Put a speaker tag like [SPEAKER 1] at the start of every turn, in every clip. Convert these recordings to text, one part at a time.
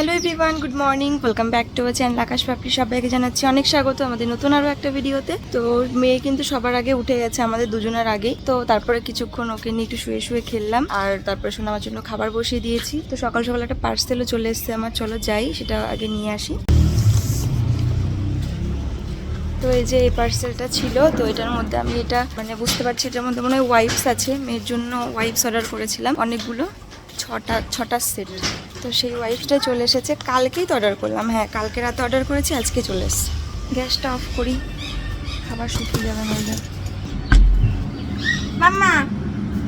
[SPEAKER 1] Hello everyone good morning welcome back to channel Akash Papri সবাইকে জানাচ্ছি অনেক স্বাগত আমাদের নতুন আরও একটা ভিডিওতে। তো মেয়ে কিন্তু সবার আগে উঠে গেছে আমাদের দুজনের আগেই। তো তারপরে কিছুক্ষণ ওকে নিয়ে একটু শুয়ে শুয়ে খেললাম, আর তারপরে শোনা আমার জন্য খাবার বসিয়ে দিয়েছি। তো সকাল সকাল একটা পার্সেলও চলে এসছে আমার, চলো যাই, সেটা আগে নিয়ে আসি। তো এই যে এই পার্সেলটা ছিল, তো এটার মধ্যে আমি এটা মানে বুঝতে পারছি এটার মধ্যে মনে হয় ওয়াইপস আছে, মেয়ের জন্য ওয়াইপস অর্ডার করেছিলাম অনেকগুলো। ছটা ছটা সেট তো সেই ওয়াইফটা চলে এসেছে। কালকেই তো অর্ডার করলাম। হ্যাঁ কালকে রাতে অর্ডার করেছি, আজকে চলে এসেছে। গ্যাসটা অফ করি। খাবার শুকিয়ে যাবে নইলে মাম্মা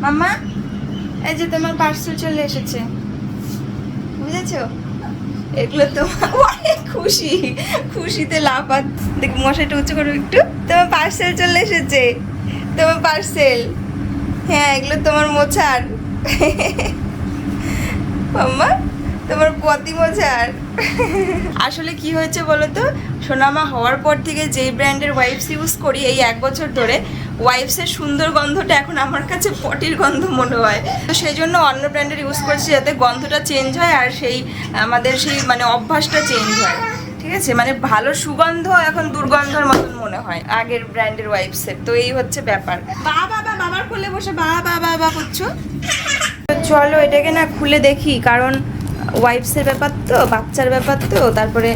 [SPEAKER 1] মাম্মা, এই যে তোমার পার্সেল চলে এসেছে। বুঝেছ? এগুলো তো অনেক খুশি। খুশিতে লাফাত। দেখ মশাইটা উঁচু করো একটু। তোমার পার্সেল চলে এসেছে। তোমার পার্সেল হ্যাঁ এগুলো তোমার মোছার। মাম্মা তোমার পতি মোছার আসলে কি হয়েছে বলো তো? সোনামা হওয়ার পর থেকে যেই ব্র্যান্ডের ওয়াইপস ইউজ করি এই এক বছর ধরে ওয়াইপসের সুন্দর গন্ধটা এখন আমার কাছে পটির গন্ধ মনে হয়। তো সেই জন্য অন্য ব্র্যান্ডের ইউজ করছি যাতে গন্ধটা চেঞ্জ হয় আর সেই আমাদের সেই মানে অভ্যাসটা চেঞ্জ হয়। ঠিক আছে? মানে ভালো সুগন্ধ এখন দুর্গন্ধর মতন মনে হয় আগের ব্র্যান্ডের ওয়াইপসের তো এই হচ্ছে ব্যাপার। বা বাবা বাবার কোলে বসে বা বা বা বা করছ? চলো এটাকে না খুলে দেখি, কারণ ওয়াইফসের ব্যাপার তো, বাচ্চার ব্যাপার তো, তারপরে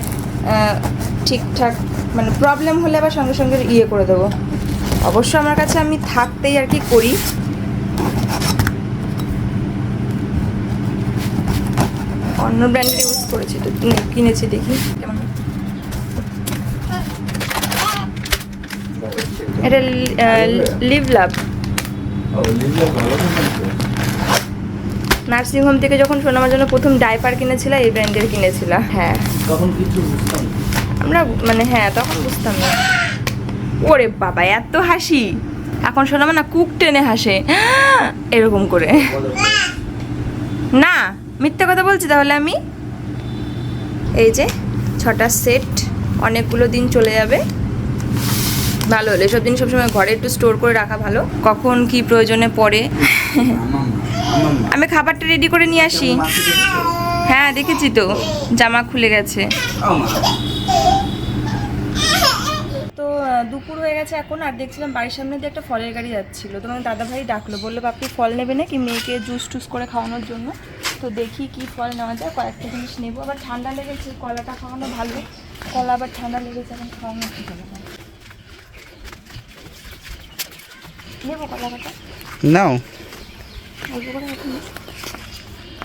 [SPEAKER 1] ঠিকঠাক মানে প্রবলেম হলে আবার সঙ্গে সঙ্গে ইয়ে করে দেবো। অবশ্য আমার কাছে আমি থাকতেই আর কি করি। অন্য ব্র্যান্ডের ইউজ করেছি তো কিনেছি দেখি কেমন এটা লিভ লাভ নার্সিং হোম থেকে যখন শোনামার জন্য প্রথম ডাইপার কিনেছিলাম এই ব্র্যান্ডের কিনেছিলাম হ্যাঁ।
[SPEAKER 2] তখন কিছু বুঝতাম?
[SPEAKER 1] আমরা মানে হ্যাঁ তখন বুঝতাম না। ওরে বাবা এত হাসি! এখন শোনামা না কুক টেনে হাসে। এরকম করে। না মিথ্যা কথা বলছি তাহলে আমি? এই যে ছটা সেট অনেকগুলো দিন চলে যাবে। ভালো হলো এসব দিন সবসময় ঘরে একটু স্টোর করে রাখা ভালো। কখন কি প্রয়োজনে পড়ে। আমি খাবারটা রেডি করে নিয়ে আসি। হ্যাঁ দেখেছি তো, জামা খুলে গেছে। তো দুপুর হয়ে গেছে এখন, আর দেখছিলাম বাড়ির সামনে দিয়ে একটা ফলের গাড়ি যাচ্ছিল। তো আমার দাদা ভাই ডাকলো, বলল আপনি ফল নেবে নাকি মেয়েকে জুস টুস করে খাওয়ানোর জন্য? তো দেখি কি ফল নেওয়া যায়, কয়েকটা জিনিস নেব। আবার ঠান্ডা লেগেছে, কলাটা খাওয়ানো ভালো। কলা আবার ঠান্ডা লেগেছে, এখন খাওয়ানো ঠিক নেব কলাটা।
[SPEAKER 2] নাও।
[SPEAKER 1] অল্প করে রাখুন।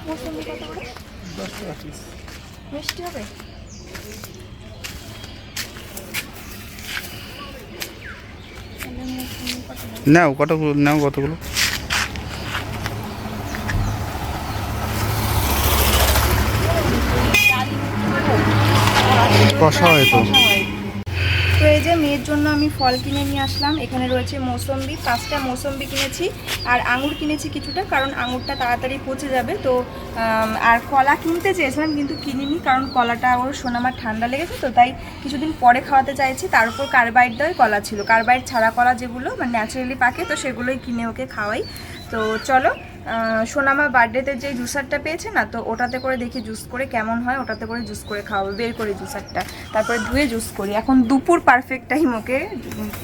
[SPEAKER 1] মৌসুমি কত করে? মিষ্টি হবে? তাহলে মৌসুমি হবে?
[SPEAKER 2] নাও কতগুলো নাও কতগুলো? কষা হয়
[SPEAKER 1] যে মেয়ের জন্য আমি ফল কিনে নিয়ে আসলাম, এখানে রয়েছে মৌসম্বি। পাঁচটা মৌসম্বি কিনেছি আর আঙুর কিনেছি কিছুটা, কারণ আঙুরটা তাড়াতাড়ি পচে যাবে। তো আর কলা কিনতে চেয়েছিলাম, কিন্তু কিনিনি, কারণ কলাটা ওর সোনামার ঠান্ডা লেগেছে, তো তাই কিছুদিন পরে খাওয়াতে চাইছি। তার উপর কার্বাইড দেওয়াই কলা ছিল। কার্বাইড ছাড়া কলা যেগুলো মানে ন্যাচারালি পাকে, তো সেগুলোই কিনে ওকে খাওয়াই। তো চলো সোনামা বার্থডেতে যে জুসারটা পেয়েছে না, তো ওটাতে করে দেখি জুস করে কেমন হয়, ওটাতে করে জুস করে খাওয়াবো, বের করে জুসারটা তারপরে ধুয়ে জুস করি। এখন দুপুর পারফেক্ট টাইম ওকে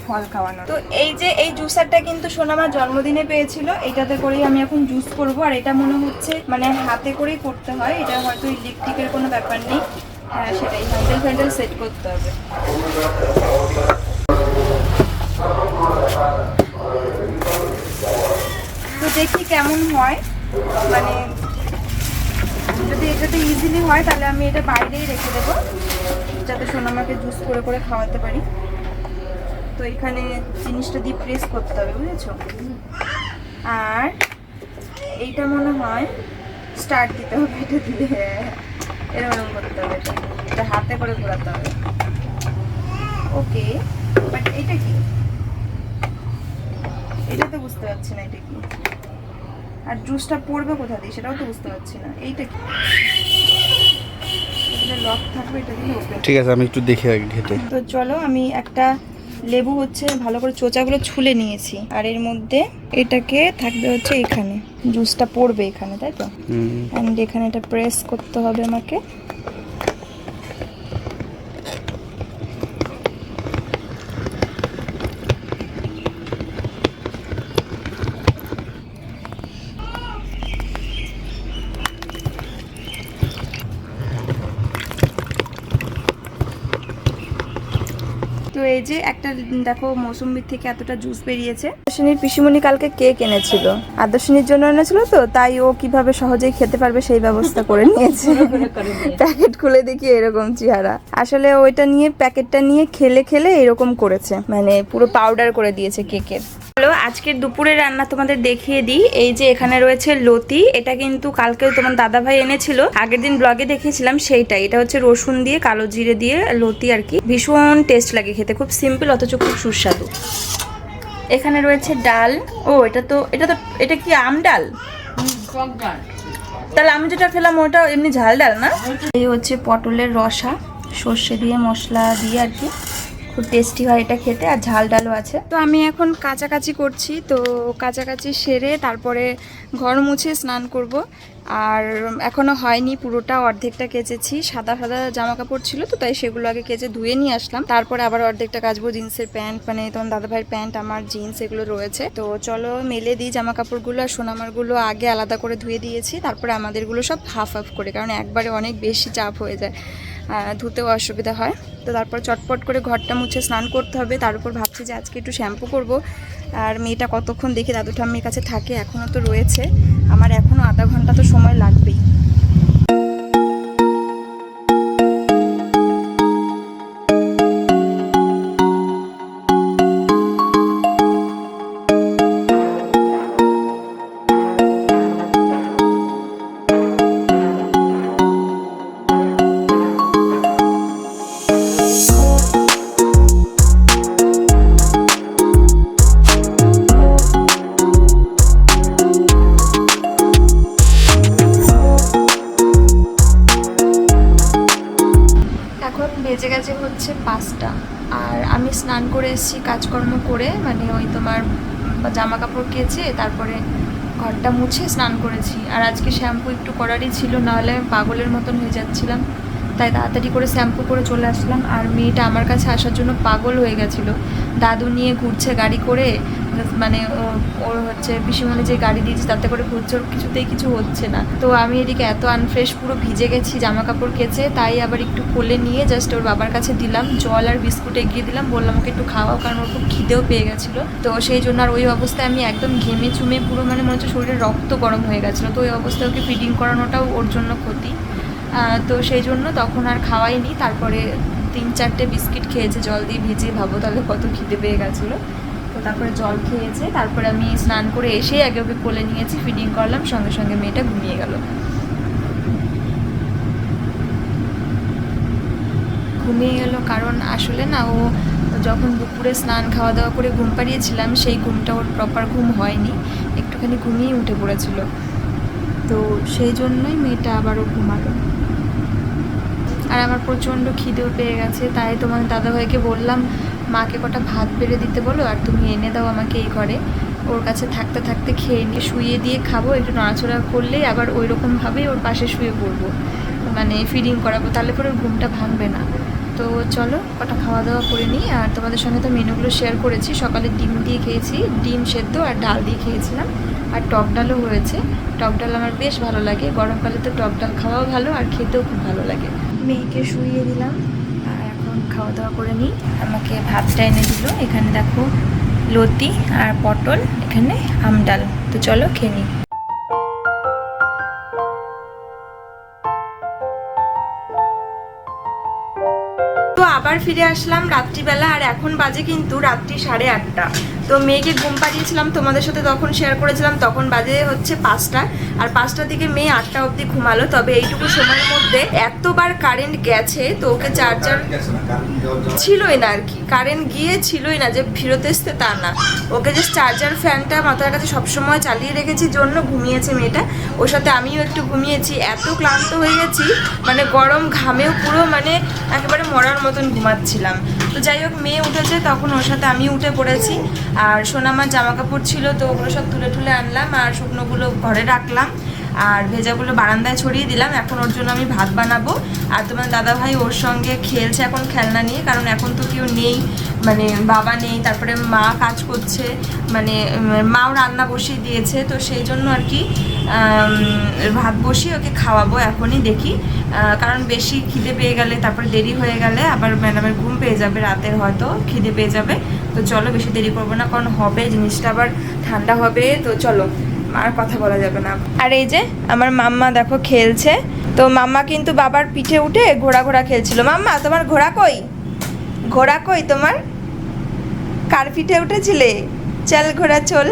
[SPEAKER 1] ফল খাওয়ানো। তো এই যে এই জুসারটা কিন্তু সোনামা জন্মদিনে পেয়েছিল, এটাতে করেই আমি এখন জুস করব। আর এটা মনে হচ্ছে মানে হাতে করেই করতে হয়, এটা হয়তো ইলেকট্রিকের কোনো ব্যাপার নেই। হ্যাঁ সেটাই হ্যান্ডেল ফ্যান্ডেল সেট করতে হবে। দেখি কেমন হয়। মানে যদি এটাতে ইজিলি হয়, তাহলে আমি এটা বাইরেই রেখে দেবো। যাতে সোনামাকে জুস করে করে খাওয়াতে পারি। তো এখানে জিনিসটা দিয়ে প্রেস করতে হবে, বুঝেছ? আর এইটা মনে হয় স্টার্ট দিতে হবে, এটা দিয়ে। এরকম করতে হবে এটা। এটা হাতে করে ঘোরাতে হবে। ওকে বাট এটা কি? এটা তো বুঝতে পারছি না, এটা কি? আর জুসটা পড়বে কোথা দিয়ে সেটাও তো বুঝতে পারছি না। এইটা কি? লক থাকবে এটা দিয়ে
[SPEAKER 2] ঠিক আছে আমি একটু দেখে ঘেটে
[SPEAKER 1] তো চলো আমি একটা লেবু হচ্ছে ভালো করে চোচাগুলো ছুলে নিয়েছি। আর এর মধ্যে এটাকে থাকবে হচ্ছে এখানে। জুসটা পড়বে এখানে তাই তো? অ্যান্ড এখানে এটা প্রেস করতে হবে আমাকে। এই যে একটা, দেখো মৌসুম্বির থেকে এতটা জুস বেরিয়েছে। আদর্শনীর পিসিমণি কালকে কেক এনেছিল। আদর্শনীর জন্য এনেছিল তো, তাই ও কীভাবে সহজেই খেতে পারবে সেই ব্যবস্থা করে নিয়েছে। প্যাকেট খুলে দেখি এরকম চেহারা। আসলে ওইটা নিয়ে প্যাকেটটা নিয়ে খেলে খেলে এরকম করেছে। মানে পুরো পাউডার করে দিয়েছে কেকের হ্যালো আজকের দুপুরে রান্না তোমাদের দেখিয়ে দিই। এই যে এখানে রয়েছে লতি, এটা কিন্তু কালকেও তোমার দাদা ভাই এনেছিল। আগের দিন ব্লগে দেখিয়েছিলাম সেইটাই। এটা হচ্ছে রসুন দিয়ে, কালো জিরে দিয়ে লতি আর কি। ভীষণ টেস্ট লাগে খেতে, খুব সিম্পল অথচ খুব সুস্বাদু। এখানে রয়েছে ডাল। ও, এটা তো এটা তো, এটা কি আম ডাল? তাহলে আমি যেটা খেলাম, ওটা এমনি ঝাল ডাল না? এই হচ্ছে পটলের রসা, সর্ষে দিয়ে মশলা দিয়ে আর কি। খুব টেস্টি হয় এটা খেতে আর ঝাল ডালও আছে। তো আমি এখন কাচাকাচি করছি, তো কাচাকাচি সেরে তারপরে ঘর মুছে স্নান করব। আর এখনও হয়নি, পুরোটা অর্ধেকটা কেচেছি। সাদা সাদা জামা কাপড় ছিল তো, তাই সেগুলো আগে কেচে ধুয়ে নিয়ে আসলাম। তারপরে আবার অর্ধেকটা কাচবো জিন্সের প্যান্ট মানে তোমার দাদা ভাইয়ের প্যান্ট, আমার জিন্স এগুলো রয়েছে। তো চলো মেলে দিই জামা কাপড়গুলো আর সোনামারগুলো আগে আলাদা করে ধুয়ে দিয়েছি। তারপরে আমাদেরগুলো সব হাফ হাফ করে, কারণ একবারে অনেক বেশি চাপ হয়ে যায়। ধুতেও অসুবিধা হয়। তো তারপর চটপট করে ঘরটা মুছে স্নান করতে হবে। তার উপর ভাবছি যে আজকে একটু শ্যাম্পু করব। আর মেয়েটা কতক্ষণ দেখি দাদু ঠাম্মির কাছে থাকে এখনও তো রয়েছে। আমার এখনও আধা ঘণ্টা তো সময় লাগবেই। কেচে তারপরে ঘরটা মুছে স্নান করেছি। আর আজকে শ্যাম্পু একটু করারই ছিল, নাহলে আমি পাগলের মতন হয়ে যাচ্ছিলাম। তাই তাড়াতাড়ি করে শ্যাম্পু করে চলে আসলাম। আর মেয়েটা আমার কাছে আসার জন্য পাগল হয়ে গেছিল। দাদু নিয়ে ঘুরছে গাড়ি করে মানে ওর হচ্ছে পিসিমণি যে গাড়ি দিয়েছে তাতে করে ঘুরছে, ওর কিছুতেই কিছু হচ্ছে না। তো আমি এদিকে এত আনফ্রেশ পুরো ভিজে গেছি জামা কাপড় কেচে, তাই আবার একটু কোলে নিয়ে জাস্ট ওর বাবার কাছে দিলাম, জল আর বিস্কুট এগিয়ে দিলাম, বললাম ওকে একটু খাওয়াও কারণ ওর খুব খিদেও পেয়ে গেছিল। তো সেই জন্য আর ওই অবস্থায় আমি একদম ঘেমে চুমে পুরো মানে মনে হচ্ছে শরীরে রক্ত গরম হয়ে গেছিল। তো ওই অবস্থায় ওকে ফিডিং করানোটাও ওর জন্য ক্ষতি। তো সেই জন্য তখন আর খাওয়াইনি। তারপরে তিন চারটে বিস্কিট খেয়েছে, জল দিয়ে ভিজিয়ে ভাবো তাহলে কত খিদে পেয়ে গেছিল। তো তারপরে জল খেয়েছে, তারপরে আমি স্নান করে এসে আগে ওকে কোলে নিয়েছি ফিডিং করলাম, সঙ্গে সঙ্গে মেয়েটা ঘুমিয়ে গেল। ঘুমিয়ে গেল কারণ আসলে না, ও যখন দুপুরে স্নান খাওয়া দাওয়া করে ঘুম পাড়িয়েছিলাম, সেই ঘুমটা ওর প্রপার ঘুম হয়নি। একটুখানি ঘুমিয়ে উঠে পড়েছিল। তো সেই জন্যই মেয়েটা আবারও ঘুমালো। আর আমার প্রচণ্ড খিদেও পেয়ে গেছে, তাই তোমার দাদাভাইকে বললাম, মাকে কটা ভাত বেড়ে দিতে বলো আর তুমি এনে দাও আমাকে এই ঘরে। ওর কাছে থাকতে থাকতে খেয়ে নিয়ে শুয়ে দিয়ে খাব, একটু নড়াচড়া করলেই আবার ওই রকমভাবেই ওর পাশে শুয়ে পড়ব। মানে ফিডিং করাবো, তাহলে পরে ওর ঘুমটা ভাঙবে না। তো চলো, কটা খাওয়া দাওয়া করে নিই, আর তোমাদের সঙ্গে তো মেনুগুলো শেয়ার করেছি, সকালে ডিম দিয়ে খেয়েছি, ডিম সেদ্ধ আর ডাল দিয়ে খেয়েছিলাম, আর টক ডালও হয়েছে। টক ডাল আমার বেশ ভালো লাগে, গরমকালে তো টক ডাল খাওয়াও ভালো আর খেতেও খুব ভালো লাগে। মেয়েকে শুইয়ে দিলাম, আর এখন খাওয়া দাওয়া করে নিই। আমাকে ভাতটা এনে দিল। এখানে দেখো লতি আর পটল, এখানে আম ডাল। তো চলো খেয়ে নিই। আবার ফিরে আসলাম রাত্রিবেলা, আর এখন বাজে কিন্তু রাত্রি সাড়ে আটটা। তো মেয়েকে ঘুম পাড়িয়েছিলাম তোমাদের সাথে তখন শেয়ার করেছিলাম তখন বাজে হচ্ছে পাঁচটা। আর পাঁচটার দিকে মেয়ে আটটা অবধি ঘুমালো তবে এইটুকু সময়ের মধ্যে এতবার কারেন্ট গেছে তো ওকে চার্জার ছিলই না আর কি। কারেন্ট গিয়ে ছিলই না যে ফেরত আসতে তা না। ওকে যে চার্জার ফ্যানটা মাথার কাছে সবসময় চালিয়ে রেখেছি জন্য ঘুমিয়েছে মেয়েটা। ওর সাথে আমিও একটু ঘুমিয়েছি এত ক্লান্ত হয়ে গেছি মানে গরম ঘামেও পুরো মানে একেবারে মরার মতন ঘুমাচ্ছিলাম। তো যাই হোক মেয়ে উঠেছে তখন ওর সাথে আমি উঠে পড়েছি। আর সোনামার জামা কাপড় ছিল তো ওগুলো সব তুলে তুলে আনলাম আর শুকনোগুলো ঘরে রাখলাম। আর ভেজাগুলো বারান্দায় ছড়িয়ে দিলাম। এখন ওর জন্য আমি ভাত বানাবো। আর তোমার দাদা ভাই ওর সঙ্গে খেলছে এখন খেলনা নিয়ে, কারণ এখন তো কেউ নেই মানে বাবা নেই, তারপরে মা কাজ করছে মানে মাও রান্না বসিয়ে দিয়েছে, তো সেই জন্য আর কি ভাত বসিয়ে ওকে খাওয়াবো এখনই দেখি। কারণ বেশি খিদে পেয়ে গেলে, তারপরে দেরি হয়ে গেলে আবার ম্যাডামের ঘুম পেয়ে যাবে রাতের হয়তো খিদে পেয়ে যাবে। তো চলো, বেশি দেরি করব না, কারণ হবে, জিনিসটা আবার ঠান্ডা হবে, তো চলো, আর কথা বলা যাবে না। আর এই যে, আমার মাম্মা দেখো খেলছে, তো মাম্মা কিন্তু বাবার পিঠে উঠে ঘোড়া ঘোড়া খেলছিল। মাম্মা, তোমার ঘোড়া কই? ঘোড়া কই তোমার? কার পিঠে উঠেছিলে? চল ঘোড়া, চল,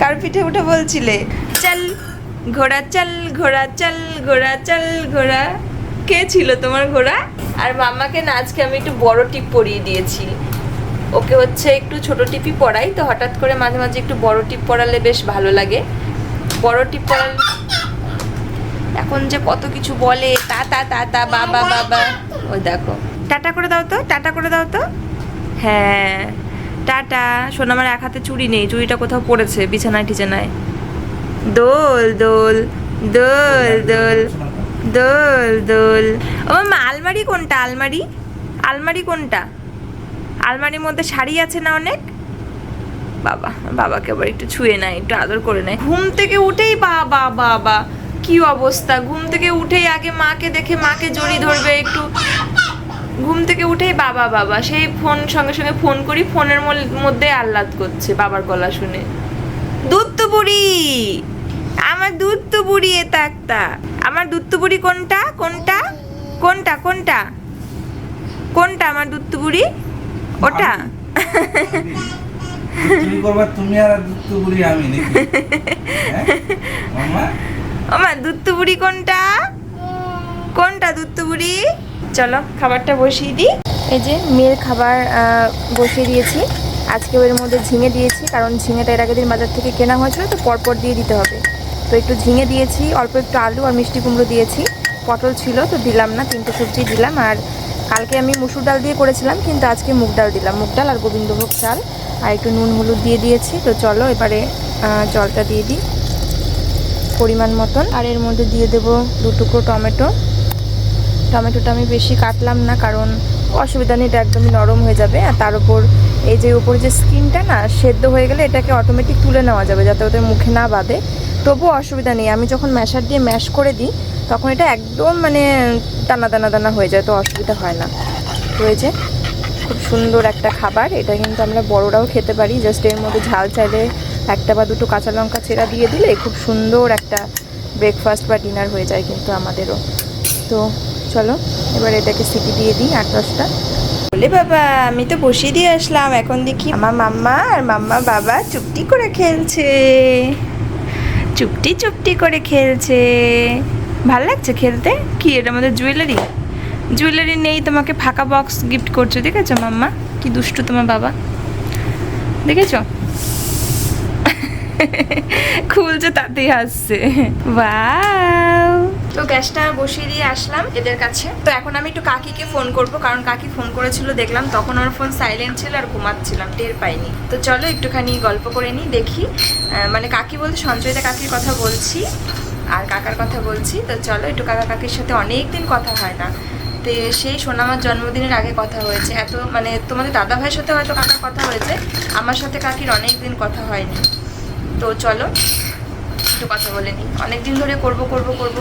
[SPEAKER 1] কার পিঠে উঠে বলছিলে? চল, ঘোড়া চল ঘোড়া চল ঘোড়া চল, ঘোড়া। কে ছিল তোমার ঘোড়া? আর মাম্মাকে না, আজকে আমি একটু বড় টিপ পরিয়ে দিয়েছি। ওকে হচ্ছে একটু ছোট টিপই পড়াই, তো হঠাৎ করে মাঝে মাঝে একটু বড় টিপ পড়ালে বেশ ভালো লাগে। বড় টিপ পড়ালে এখন যে কত কিছু বলে, তা তা তা তা বাবা বাবা ওই দেখো। টাটা করে দাও তো, টাটা করে দাও তো। হ্যাঁ টাটা। শোন, আমার এক হাতে চুড়ি নেই, চুড়িটা কোথাও পড়েছে, বিছানায় টিছানায় দোল দোল দোল দোল দোল দোল। ও, মা, আলমারি কোনটা, আলমারি? আলমারি কোনটা? আলমারির মধ্যে শাড়ি আছে না অনেক? বাবা, বাবাকে আবার একটু ছুঁয়ে নেয়, একটু আদর করে নেয়। ঘুম থেকে উঠেই বাবা বাবা, কি অবস্থা? ঘুম থেকে উঠেই আগে মাকে দেখে মাকে জড়ি ধরবে একটু। ঘুম থেকে উঠেই বাবা বাবা, সেই ফোন, সঙ্গে সঙ্গে ফোন করি, ফোনের মধ্যে আহ্লাদ করছে বাবার গলা শুনে। দুধ তো বুড়ি আমার দুধ তো বুড়ি এ তাকতা আমার দুধ তো বুড়ি কোনটা? কোনটা? কোনটা? কোনটা? কোনটা আমার দুধ তো বুড়ি ওটা?
[SPEAKER 3] তুমি করবা তুমি আর দুধ বুড়ি আমি নাকি? হ্যাঁ?
[SPEAKER 1] আমার দুধ বুড়ি কোনটা? কোনটা দুধ বুড়ি? চলো খাবারটা বসিয়ে দিই। এই যে মেয়ের খাবার বসিয়ে দিয়েছি। আজকে এর মধ্যে ঝিঙে দিয়েছি কারণ ঝিঙেটা এর আগের দিন বাজার থেকে কেনা হয়েছিল তো পরপর দিয়ে দিতে হবে। তো একটু ঝিঙে দিয়েছি অল্প একটু আলু আর মিষ্টি কুমড়ো দিয়েছি। পটল ছিল তো দিলাম না তিনটে সবজি দিলাম আর কালকে আমি মুসুর ডাল দিয়ে করেছিলাম, কিন্তু আজকে মুগ ডাল দিলাম। মুগ ডাল আর গোবিন্দভোগ চাল আর একটু নুন হলুদ দিয়ে দিয়েছি। তো চলো এবারে জলটা দিয়ে দিই পরিমাণ মতন। আর এর মধ্যে দিয়ে দেব দু টুকরো টমেটো। টমেটোটা আমি বেশি কাটলাম না, কারণ অসুবিধা নেই, এটা একদমই নরম হয়ে যাবে। আর তার উপর এই যে উপর যে স্কিনটা না, সেদ্ধ হয়ে গেলে এটাকে অটোমেটিক তুলে নেওয়া যাবে, যাতে ওদের মুখে না বাঁধে। তবুও অসুবিধা নেই। আমি যখন ম্যাশার দিয়ে ম্যাশ করে দিই তখন এটা একদম মানে দানা দানা দানা হয়ে যায়, তো অসুবিধা হয় না। যে খুব সুন্দর একটা খাবার। এটা কিন্তু আমরা বড়রাও খেতে পারি। জাস্ট এর মধ্যে ঝাল চাইলে একটা বা দুটো কাঁচা লঙ্কা ছেঁড়া দিয়ে দিলে খুব সুন্দর একটা ব্রেকফাস্ট বা ডিনার হয়ে যায় কিন্তু আমাদেরও। তো চলো, এবার এটাকে সিটি দিয়ে দিই আট দশটা। বলে, বাবা, আমি তো বসিয়ে দিয়ে আসলাম। এখন দেখি আমার মাম্মা আর মাম্মা বাবা চুপটি করে খেলছে। চুপটি চুপটি করে খেলছে। ভালো লাগছে খেলতে? কি, এটা আমাদের জুয়েলারি জুয়েলারি নেই, তোমাকে ফাঁকা বক্স গিফট করছ, দেখেছ মাম্মা? কি দুষ্টু তোমার বাবা। দেখেছ? খুলছে, তাতেই হাসছে। তো গ্যাসটা বসিয়ে দিয়ে আসলাম এদের কাছে। তো এখন আমি একটু কাকিকে ফোন করব, কারণ কাকি ফোন করেছিল, দেখলাম তখন আমার ফোন সাইলেন্ট ছিল আর ঘুমাচ্ছিলাম, টের পাইনি। তো চলো একটুখানি গল্প করে নিই দেখি। মানে কাকি বলতে সঞ্চয়িতা কাকির কথা বলছি। আর কাকার কথা বলছি, তো চলো একটু কাকা কাকির সাথে অনেক দিন কথা হয় না। তো সেই সোনামার জন্মদিনের আগে কথা হয়েছে। এত মানে তোমাদের দাদা ভাইয়ের সাথে হয়তো কাকার কথা হয়েছে, আমার সাথে কাকির অনেক দিন কথা হয়নি। তো চলো একটু কথা বলে নিই। অনেক দিন ধরে করব করব করব।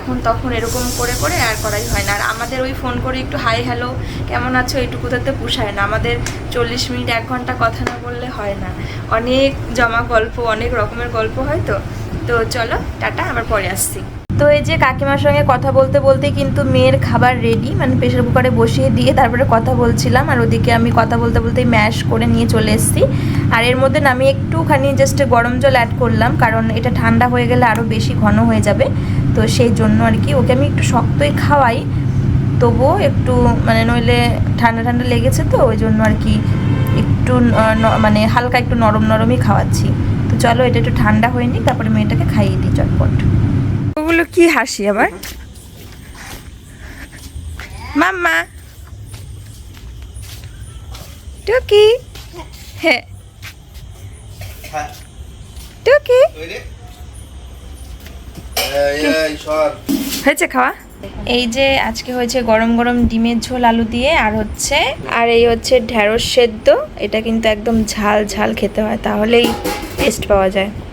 [SPEAKER 1] এখন তখন এরকম করে করে আর করাই হয় না। আর আমাদের ওই ফোন করে একটু হাই হ্যালো কেমন আছো? এইটুকু তাতে পুষায় না। আমাদের চল্লিশ মিনিট, এক ঘণ্টা কথা না বললে হয় না। অনেক জমা গল্প, অনেক রকমের গল্প হয় তো। তো চলো, টাটা, আবার পরে আসছি। তো এই যে কাকিমার সঙ্গে কথা বলতে বলতে কিন্তু মেয়ের খাবার রেডি মানে প্রেশার কুকারে বসিয়ে দিয়ে তারপরে কথা বলছিলাম। আর ওদিকে আমি কথা বলতে বলতে ম্যাশ করে নিয়ে চলে এসেছি। আর এর মধ্যে আমি একটুখানি জাস্ট গরম জল অ্যাড করলাম, কারণ এটা ঠান্ডা হয়ে গেলে আরও বেশি ঘন হয়ে যাবে। তো সেই জন্য আর কি ওকে আমি একটু শক্তই খাওয়াই। তবুও একটু মানে নইলে ঠান্ডা ঠান্ডা লেগেছে তো ওই জন্য আর কি একটু ন- মানে হালকা একটু নরম নরমই খাওয়াচ্ছি। তো চলো এটা একটু ঠান্ডা হয়নি তারপরে মেয়েটাকে খাইয়ে দিই চটপট। ওগুলো কি হাসি আবার? মাম্মা। টুকি। হ্যাঁ। টুকি। হয়েছে খাওয়া? এই যে আজকে হয়েছে গরম গরম ডিমের ঝোল আলু দিয়ে আর হচ্ছে আর এই হচ্ছে ঢ্যাঁড়স সেদ্ধ। এটা কিন্তু একদম ঝাল ঝাল খেতে হয় তাহলেই টেস্ট পাওয়া যায়।